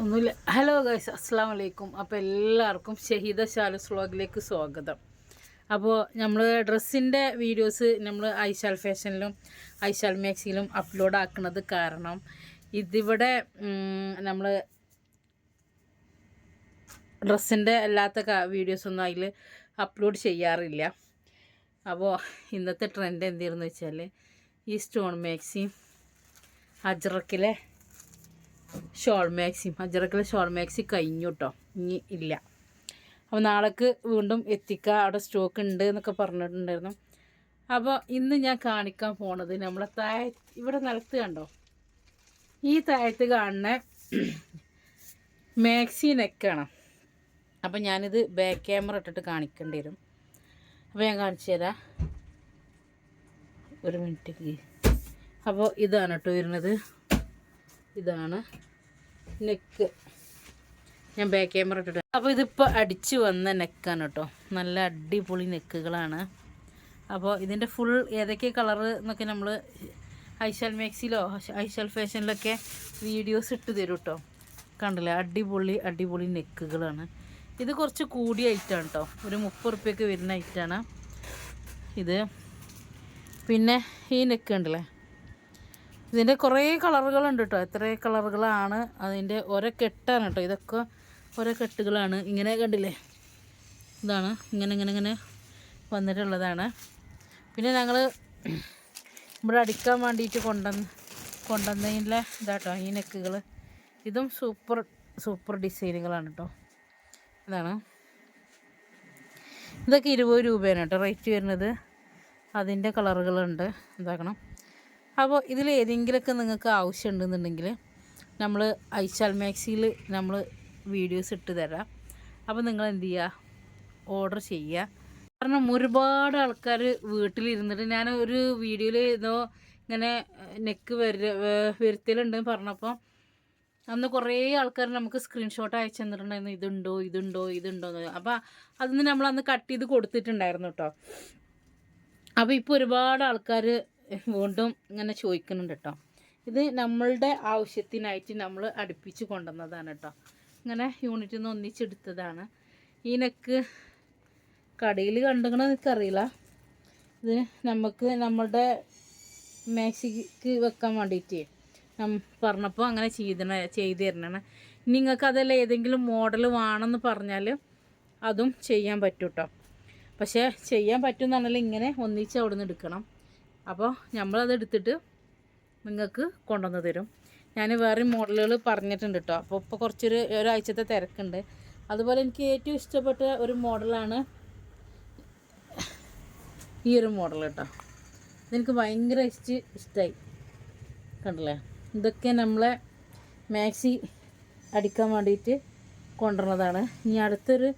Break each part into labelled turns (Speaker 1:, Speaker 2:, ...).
Speaker 1: ഒന്നുമില്ല. Hello guys അസ്സാം വലൈക്കും അപ്പോൾ എല്ലാവർക്കും ഷഹീദ ഷാലസ് വ്ളോഗിലേക്ക് സ്വാഗതം. അപ്പോൾ നമ്മൾ ഡ്രസ്സിന്റെ വീഡിയോസ് നമ്മൾ ഐശാൽ ഫാഷനിലും ഐശാൽ മാക്സിലും അപ്ലോഡ് ആക്കുന്നത് കാരണം ഇതിവിടെ നമ്മൾ ഡ്രസ്സിന്റെ അല്ലാത്ത വീഡിയോസൊന്നും അതിൽ അപ്ലോഡ് ചെയ്യാറില്ല. അപ്പോൾ ഇന്നത്തെ ട്രെൻഡ് എന്തായിരുന്നു വെച്ചാൽ ഈ സ്റ്റോൺ മാക്സി അജ്രക്കിലെ ഷോൾ മാക്സിയും. അജ്രക്കിലെ ഷോൾ മാക്സി കഴിഞ്ഞു കേട്ടോ ഇനി ഇല്ല. അപ്പോൾ നാളേക്ക് വീണ്ടും എത്തിക്കുക അവിടെ സ്റ്റോക്ക് ഉണ്ട് എന്നൊക്കെ പറഞ്ഞിട്ടുണ്ടായിരുന്നു. അപ്പോൾ ഇന്ന് ഞാൻ കാണിക്കാൻ പോണത് നമ്മളെ താഴ ഇവിടെ നിലത്ത് കണ്ടോ? ഈ താഴത്ത് കാണുന്ന മാക്സി നെക്കാണ്. അപ്പോൾ ഞാനിത് ബാക്ക് ക്യാമറ ഇട്ടിട്ട് കാണിക്കേണ്ടി വരും. അപ്പോൾ ഞാൻ കാണിച്ചു തരാം. ഒരു മിനിറ്റ് അപ്പോൾ ഇതാണ് കേട്ടോ വരുന്നത്. ഇതാണ് നെക്ക്. ഞാൻ ബാക്ക് ക്യാമറ ഇട്ടിട്ട്. അപ്പോൾ ഇതിപ്പോൾ അടിച്ച് വന്ന നെക്കാണ് കേട്ടോ. നല്ല അടിപൊളി നെക്കുകളാണ്. അപ്പോൾ ഇതിന്റെ ഫുൾ ഏതൊക്കെ കളറ് എന്നൊക്കെ നമ്മൾ ഐശാൽ മാക്സിലോ ഐശാൽ ഫാഷനിലൊക്കെ വീഡിയോസ് ഇട്ട് തരും കേട്ടോ. കണ്ടില്ലേ? അടിപൊളി അടിപൊളി നെക്കുകളാണ്. ഇത് കുറച്ച് കൂടിയ ഐറ്റാണ് കേട്ടോ. ഒരു മുപ്പത് റുപ്യക്ക് വരുന്ന ഐറ്റാണ് ഇത്. പിന്നെ ഈ നെക്ക് ഉണ്ടല്ലേ ഇതിന്റെ കുറേ കളറുകളുണ്ട് കേട്ടോ എത്ര കളറുകളാണ് അതിന്റെ ഓരോ കെട്ടാണ് കേട്ടോ ഇതൊക്കെ ഓരോ കെട്ടുകളാണ്. ഇങ്ങനെ കണ്ടില്ലേ? ഇതാണ്. ഇങ്ങനെ ഇങ്ങനെ ഇങ്ങനെ വന്നിട്ടുള്ളതാണ്. പിന്നെ ഞങ്ങൾ ഇവിടെ അടിക്കാൻ വേണ്ടിയിട്ട് കൊണ്ടുവന്ന് കൊണ്ടുവന്നതിന്റെ ഇതാട്ടോ ഈ നെക്കുകൾ ഇതും സൂപ്പർ സൂപ്പർ ഡിസൈനുകളാണ് കേട്ടോ ഇതാണ്. ഇതൊക്കെ ഇരുപത് രൂപയാണ് കേട്ടോ റേറ്റ് വരുന്നത്. അതിന്റെ കളറുകളുണ്ട്. എന്താക്കണം അപ്പോൾ ഇതിൽ ഏതെങ്കിലുമൊക്കെ നിങ്ങൾക്ക് ആവശ്യമുണ്ടെന്നുണ്ടെങ്കിൽ നമ്മൾ ഐശാൽ മാക്സിയിൽ നമ്മൾ വീഡിയോസ് ഇട്ട് തരാം. അപ്പോൾ നിങ്ങൾ എന്ത് ചെയ്യുക ഓർഡർ ചെയ്യുക കാരണം ഒരുപാട് ആൾക്കാർ വീട്ടിലിരുന്നിട്ട് ഞാൻ ഒരു വീഡിയോയിൽ ഏതോ ഇങ്ങനെ നെക്ക് വര വരുത്തലുണ്ടെന്ന് പറഞ്ഞപ്പോൾ അന്ന് കുറേ ആൾക്കാർ നമുക്ക് സ്ക്രീൻഷോട്ട് അയച്ചു തന്നിട്ടുണ്ടായിരുന്നു. ഇതുണ്ടോ ഇതുണ്ടോ ഇതുണ്ടോ എന്ന്. അപ്പോൾ അതിന് നമ്മൾ അന്ന് കട്ട് ചെയ്ത് കൊടുത്തിട്ടുണ്ടായിരുന്നു കേട്ടോ അപ്പോൾ ഇപ്പോൾ ഒരുപാട് ആൾക്കാർ വീണ്ടും ഇങ്ങനെ ചോദിക്കുന്നുണ്ട് കേട്ടോ. ഇത് നമ്മളുടെ ആവശ്യത്തിനായിട്ട് നമ്മൾ അടുപ്പിച്ച് കൊണ്ടുവന്നതാണ് കേട്ടോ. ഇങ്ങനെ യൂണിറ്റിൽ നിന്ന് ഒന്നിച്ചെടുത്തതാണ്. ഈ നെക്ക് കടയിൽ കണ്ടുകണ എനിക്കറിയില്ല. ഇത് നമുക്ക് നമ്മളുടെ മാക്സിക്ക് വെക്കാൻ വേണ്ടിയിട്ട് പറഞ്ഞപ്പോൾ അങ്ങനെ ചെയ്തണ ചെയ്ത് തരണേ നിങ്ങൾക്ക് അതല്ല ഏതെങ്കിലും മോഡൽ വേണമെന്ന് പറഞ്ഞാൽ അതും ചെയ്യാൻ പറ്റും കേട്ടോ പക്ഷേ ചെയ്യാൻ പറ്റുമെന്നാണെങ്കിൽ ഇങ്ങനെ ഒന്നിച്ച് അവിടെ നിന്ന് എടുക്കണം. അപ്പോൾ നമ്മളത് എടുത്തിട്ട് നിങ്ങൾക്ക് കൊണ്ടുവന്ന് തരും. ഞാൻ വേറെ മോഡലുകൾ പറഞ്ഞിട്ടുണ്ട് കേട്ടോ. അപ്പോൾ ഇപ്പോൾ കുറച്ചൊരു ഒരാഴ്ചത്തെ തിരക്കുണ്ട്. അതുപോലെ എനിക്ക് ഏറ്റവും ഇഷ്ടപ്പെട്ട ഒരു മോഡലാണ് ഈ ഒരു മോഡൽ കേട്ടോ. ഇതെനിക്ക് ഭയങ്കര ഇഷ്ട ഇഷ്ടമായി കണ്ടില്ലേ? ഇതൊക്കെ നമ്മളെ മാക്സി അടിക്കാൻ വേണ്ടിയിട്ട് കൊണ്ടുവന്നതാണ്. ഇനി അടുത്തൊരു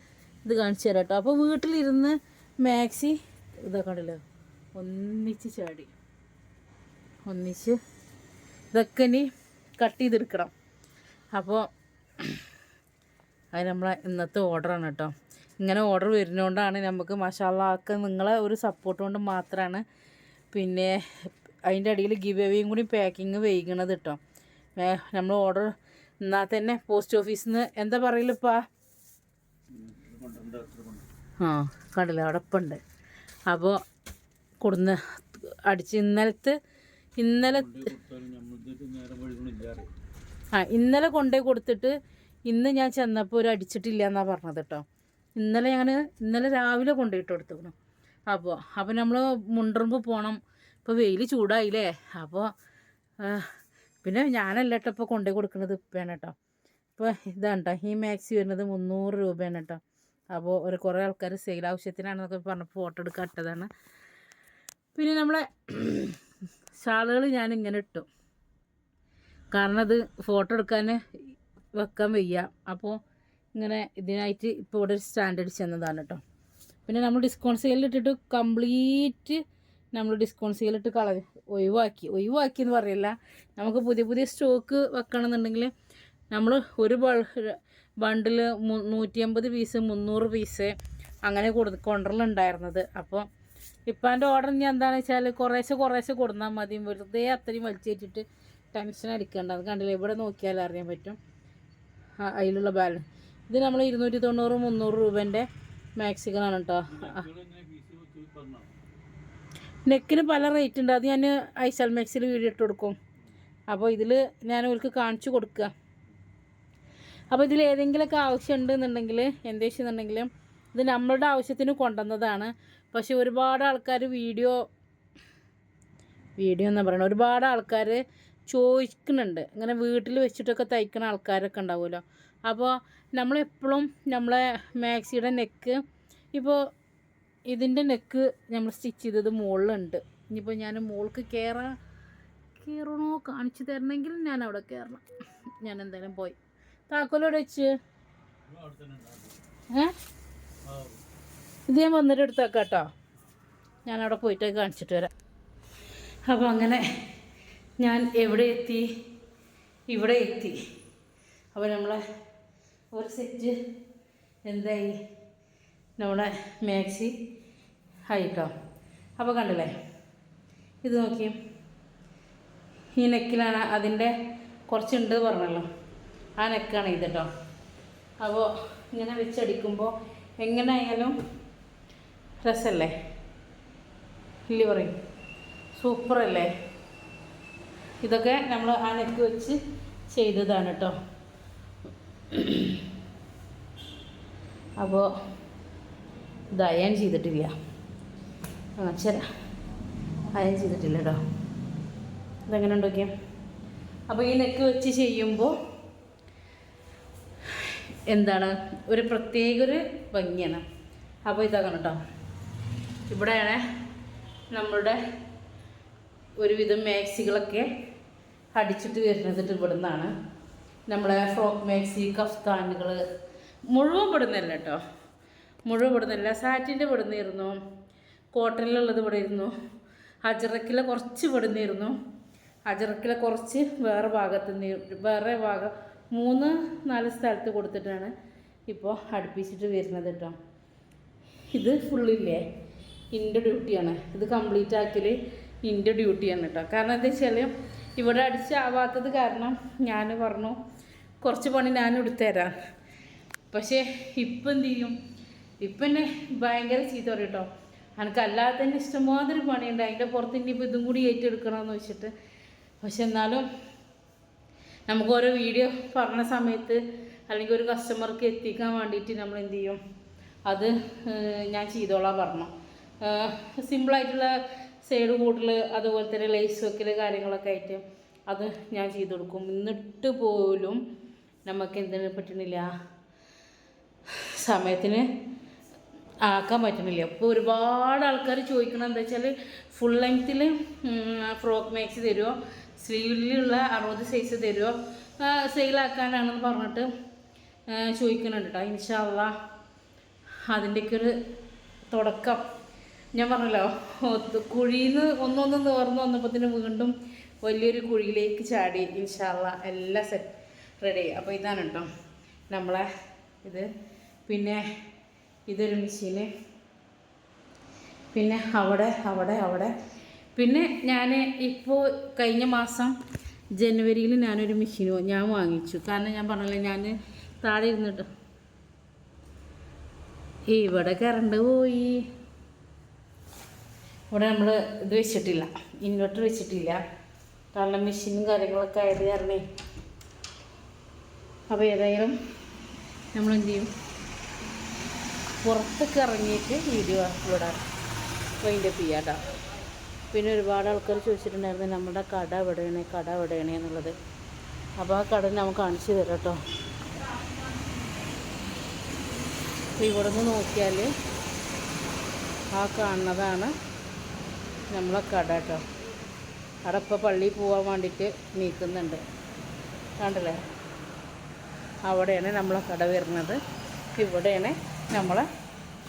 Speaker 1: ഇത് കാണിച്ചു തരാം കേട്ടോ. അപ്പോൾ വീട്ടിലിരുന്ന് മാക്സി ഇതാ കണ്ടില്ലേ? ഒന്നിച്ച് ചാടി. ഒന്നിച്ച്. ഇതൊക്കെ ഇനി കട്ട് ചെയ്തെടുക്കണം. അപ്പോൾ അത് നമ്മളെ ഇന്നത്തെ ഓർഡറാണ് കേട്ടോ ഇങ്ങനെ ഓർഡർ വരുന്നതുകൊണ്ടാണ് നമുക്ക് മസാലക്ക് നിങ്ങളെ ഒരു സപ്പോർട്ട് കൊണ്ട് മാത്രമാണ് പിന്നെ അതിന്റെ അടിയിൽ ഗിവ് എവേയും കൂടി പാക്കിങ് വൈകണത് കേട്ടോ നമ്മൾ ഓർഡർ എന്നാൽ തന്നെ പോസ്റ്റ് ഓഫീസിൽ നിന്ന് എന്താ പറയലിപ്പാ ആ കണ്ടില്ല അവിടെ ഇപ്പം ഉണ്ട് അപ്പോൾ കൊടുന്ന് അടിച്ച് ഇന്നലത്തെ ഇന്നലെ ആ ഇന്നലെ കൊണ്ടുപോയി കൊടുത്തിട്ട് ഇന്ന് ഞാൻ ചെന്നപ്പോൾ ഒരു അടിച്ചിട്ടില്ല എന്നാണ് പറഞ്ഞത് കേട്ടോ ഇന്നലെ ഞാൻ ഇന്നലെ രാവിലെ കൊണ്ടുപോയിട്ട് കൊടുത്തേക്കണം. അപ്പോൾ അപ്പോൾ നമ്മൾ മുണ്ടറുമ്പ് പോകണം ഇപ്പോൾ വെയിൽ ചൂടായില്ലേ? അപ്പോൾ പിന്നെ ഞാനല്ല കേട്ടോ ഇപ്പോൾ കൊണ്ടുപോയി കൊടുക്കുന്നത് ഇപ്പം കേട്ടോ ഇപ്പോൾ ഇതാണ് കേട്ടോ ഈ മാക്സി വരുന്നത് മുന്നൂറ് രൂപയാണ് കേട്ടോ അപ്പോൾ ഒരു കുറേ ആൾക്കാർ സെയിൽ ആവശ്യത്തിനാണെന്നൊക്കെ പറഞ്ഞ് ഫോട്ടോ എടുക്കാൻ ഇട്ടതാണ്. പിന്നെ നമ്മളെ ഷാളുകൾ ഞാൻ ഇങ്ങനെ ഇട്ടു. കാരണം അത് ഫോട്ടോ എടുക്കാൻ വെക്കാൻ വയ്യ. അപ്പോൾ ഇങ്ങനെ ഇതിനായിട്ട് ഇപ്പോൾ ഇവിടെ ഒരു സ്റ്റാൻഡ് അടിച്ച് തന്നതാണ് കേട്ടോ പിന്നെ നമ്മൾ ഡിസ്കൗണ്ട് സെയിലിൽ ഇട്ടിട്ട് കംപ്ലീറ്റ് നമ്മൾ ഡിസ്കൗണ്ട് സെയിലിട്ട് കള ഒഴിവാക്കി. ഒഴിവാക്കി എന്ന് പറയില്ല. നമുക്ക് പുതിയ പുതിയ സ്റ്റോക്ക് വെക്കണമെന്നുണ്ടെങ്കിൽ നമ്മൾ ഒരു ബണ്ടിൽ നൂറ്റി അമ്പത് പീസ് മുന്നൂറ് പീസ് അങ്ങനെ കൊടു കൊണ്ടുവരലുണ്ടായിരുന്നത് അപ്പോൾ ഇപ്പം എന്റെ ഓർഡർ ഇനി എന്താണെന്ന് വെച്ചാൽ കുറേശ്ശെ കുറേശ്ശെ കൊടുന്നാൽ മതി. വെറുതെ അത്രയും വലിച്ചേറ്റിട്ട് ടെൻഷൻ അടിക്കേണ്ട. അത് കണ്ടില്ല? ഇവിടെ നോക്കിയാൽ അറിയാൻ പറ്റും. അതിലുള്ള ബാലൻസ് ഇത് നമ്മൾ ഇരുന്നൂറ്റി തൊണ്ണൂറ് മുന്നൂറ് രൂപേന്റെ മാക്സികളാണ് കേട്ടോ നെക്കിന് പല റേറ്റ് ഉണ്ട്. അത് ഞാൻ ഐസൽ മാക്സിൽ വീഡിയോ ഇട്ട് കൊടുക്കും. അപ്പോൾ ഇതിൽ ഞാൻ അവർക്ക് കാണിച്ചു കൊടുക്കുക അപ്പോൾ ഇതിൽ ഏതെങ്കിലുമൊക്കെ ആവശ്യമുണ്ടെന്നുണ്ടെങ്കിൽ എന്താ വെച്ചെന്നുണ്ടെങ്കിൽ ഇത് നമ്മളുടെ ആവശ്യത്തിന് കൊണ്ടുവന്നതാണ്. പക്ഷെ ഒരുപാട് ആൾക്കാർ വീഡിയോ വീഡിയോ എന്ന് പറയണത്? ഒരുപാട് ആൾക്കാർ ചോദിക്കുന്നുണ്ട്. ഇങ്ങനെ വീട്ടിൽ വെച്ചിട്ടൊക്കെ തയ്ക്കുന്ന ആൾക്കാരൊക്കെ ഉണ്ടാവുമല്ലോ. അപ്പോൾ നമ്മളെപ്പോഴും നമ്മളെ മാക്സിയുടെ നെക്ക് ഇപ്പോൾ ഇതിന്റെ നെക്ക് നമ്മൾ സ്റ്റിച്ച് ചെയ്തത് മുകളിലുണ്ട്. ഇനിയിപ്പോൾ ഞാൻ മുകൾക്ക് കയറാൻ കയറണോ കാണിച്ചു തരണമെങ്കിൽ ഞാൻ അവിടെ കയറണം. ഞാൻ എന്തായാലും പോയി. താക്കോലോടെ വെച്ച്? ഏ? ഇത് ഞാൻ വന്നിട്ട് എടുത്തേക്കാം കേട്ടോ ഞാനവിടെ പോയിട്ട് കാണിച്ചിട്ട് വരാം. അപ്പോൾ അങ്ങനെ ഞാൻ എവിടെ എത്തി? ഇവിടെ എത്തി. അപ്പോൾ നമ്മളെ ഒരു സെറ്റ് എന്തായി? നമ്മുടെ മാക്സി ആയിട്ടോ. അപ്പോൾ കണ്ടില്ലേ? ഇത് നോക്കി. ഈ നെക്കിലാണ് അതിന്റെ കുറച്ചുണ്ട് പറഞ്ഞല്ലോ. ആ നെക്കാണ് ഇത് കേട്ടോ. അപ്പോൾ ഇങ്ങനെ വെച്ചടിക്കുമ്പോൾ എങ്ങനെ ആയാലും രസമല്ലേ ഇല്ല പറയും. സൂപ്പറല്ലേ? ഇതൊക്കെ നമ്മൾ ആ നെക്ക് വെച്ച് ചെയ്തതാണ് കേട്ടോ അപ്പോൾ ഇത് അയൺ ചെയ്തിട്ടില്ല. ആ ശരി അയൺ ചെയ്തിട്ടില്ല കേട്ടോ ഇതെങ്ങനെ ഉണ്ടോക്കിയാൽ അപ്പോൾ ഈ നെക്ക് വെച്ച് ചെയ്യുമ്പോൾ എന്താണ്? ഒരു പ്രത്യേക ഒരു ഭംഗിയാണ്. അപ്പോൾ ഇതാക്കണം കേട്ടോ ഇവിടെയാണ് നമ്മളുടെ ഒരുവിധം മാക്സികളൊക്കെ അടിച്ചിട്ട് വരുന്നത് ഇവിടെ നിന്നാണ് നമ്മളെ ഫ്രോക്ക് മാക്സി കഫ്താനുകൾ മുഴുവൻ ഇവിടുന്നല്ല കേട്ടോ മുഴുവൻ ഇവിടുന്നല്ല? സാറ്റിന്റെ ഇവിടുന്നിരുന്നു കോട്ടനിലുള്ളത് ഇവിടെ ഇരുന്നു അജറക്കിലെ കുറച്ച് ഇവിടുന്നിരുന്നു അജറക്കിലെ കുറച്ച് വേറെ ഭാഗത്ത് നിന്ന് വേറെ ഭാഗം മൂന്ന് നാല് സ്ഥലത്ത് കൊടുത്തിട്ടാണ് ഇപ്പോൾ അടുപ്പിച്ചിട്ട് വരുന്നത് കേട്ടോ ഇത് ഫുള്ളില്ലേ എന്റെ ഡ്യൂട്ടിയാണ്. ഇത് കംപ്ലീറ്റ് ആക്കൽ എന്റെ ഡ്യൂട്ടിയാണ് കേട്ടോ കാരണം എന്താ വെച്ചാൽ ഇവിടെ അടിച്ചാവാത്തത് കാരണം ഞാൻ പറഞ്ഞു കുറച്ച് പണി ഞാൻ എടുത്തുതരാം പക്ഷേ ഇപ്പം എന്ത് ചെയ്യും? ഇപ്പം എന്നെ ഭയങ്കര ചീത്ത പറയും കേട്ടോ എനിക്ക് അല്ലാതെ തന്നെ ഇഷ്ടംമാതിരി പണിയുണ്ട്. അതിന്റെ പുറത്ത് ഇനിയിപ്പോൾ ഇതും കൂടി ഏറ്റെടുക്കണമെന്ന് വെച്ചിട്ട്. പക്ഷെ എന്നാലും നമുക്ക് ഓരോ വീഡിയോ പറഞ്ഞ സമയത്ത് അല്ലെങ്കിൽ ഒരു കസ്റ്റമർക്ക് എത്തിക്കാൻ വേണ്ടിയിട്ട് നമ്മൾ എന്ത് ചെയ്യും? അത് ഞാൻ ചെയ്തോളാം പറഞ്ഞു. സിമ്പിളായിട്ടുള്ള സൈഡ് കൂട്ടൽ അതുപോലെ തന്നെ ലൈസ് വെക്കൽ കാര്യങ്ങളൊക്കെ ആയിട്ട് അത് ഞാൻ ചെയ്തു കൊടുക്കും. എന്നിട്ട് പോലും നമുക്ക് എന്തിനു പറ്റണില്ല? സമയത്തിന് ആക്കാൻ പറ്റണില്ല. അപ്പോൾ ഒരുപാട് ആൾക്കാർ ചോദിക്കണം എന്താ വെച്ചാൽ ഫുൾ ലെങ്ത്തിൽ ഫ്രോക്ക് മാക്സി തരുമോ സ്ലീവിലുള്ള അറുപത് സൈസ് തരുമോ സെയിലാക്കാനാണെന്ന് പറഞ്ഞിട്ട് ചോദിക്കുന്നുണ്ട് കേട്ടോ ഇൻഷാല്ല അതിന്റെയൊക്കെ ഒരു തുടക്കം. ഞാൻ പറഞ്ഞല്ലോ കുഴിയിൽ നിന്ന് ഒന്നൊന്ന് നിവർന്ന് വന്നപ്പോഴത്തേന് വീണ്ടും വലിയൊരു കുഴിയിലേക്ക് ചാടി ഇൻഷാല്ല എല്ലാം സെറ്റ് റെഡി അപ്പോൾ ഇതാണ് കേട്ടോ നമ്മളെ ഇത്. പിന്നെ ഇതൊരു മെഷീന് പിന്നെ അവിടെ അവിടെ അവിടെ. പിന്നെ ഞാൻ ഇപ്പോൾ കഴിഞ്ഞ മാസം ജനുവരിയിൽ ഞാനൊരു മെഷീൻ ഞാൻ വാങ്ങിച്ചു. കാരണം ഞാൻ പറഞ്ഞല്ലോ ഞാൻ താഴെ ഇരുന്നിട്ട് ഇവിടെ കറണ്ട് പോയി. ഇവിടെ നമ്മൾ ഇത് വെച്ചിട്ടില്ല ഇൻവെർട്ടർ വെച്ചിട്ടില്ല. കാരണം മെഷീനും കാര്യങ്ങളൊക്കെ ആയത് കാരണേ. അപ്പോൾ ഏതായാലും നമ്മൾ എന്ത് ചെയ്യും? പുറത്തൊക്കെ ഇറങ്ങിയിട്ട് വീഡിയോ അപ്ലോഡ് വൈൻഡ് അപ്പ് ചെയ്യാം പിന്നെ ഒരുപാട് ആൾക്കാർ ചോദിച്ചിട്ടുണ്ടായിരുന്നു നമ്മുടെ കട എവിടെയാണ്? കട എവിടെയാണ്? എന്നുള്ളത്. അപ്പോൾ ആ കട നമുക്ക് കാണിച്ചു തരാം കേട്ടോ ഇവിടെ നിന്ന് നോക്കിയാൽ ആ കാണുന്നതാണ് നമ്മളെ കട കേട്ടോ. അവിടെ ഇപ്പോൾ പള്ളിയിൽ പോകാൻ വേണ്ടിയിട്ട് നീക്കുന്നുണ്ട്. കണ്ടല്ലേ? അവിടെയാണ് നമ്മളെ കട വരുന്നത്. ഇവിടെയാണ് നമ്മൾ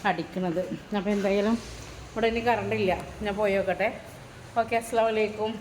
Speaker 1: അടിക്കുന്നത്. അപ്പോൾ എന്തായാലും ഇവിടെ ഇനി കറണ്ടില്ല ഞാൻ പോയി നോക്കട്ടെ. ഓക്കെ അസ്സാം വലൈക്കും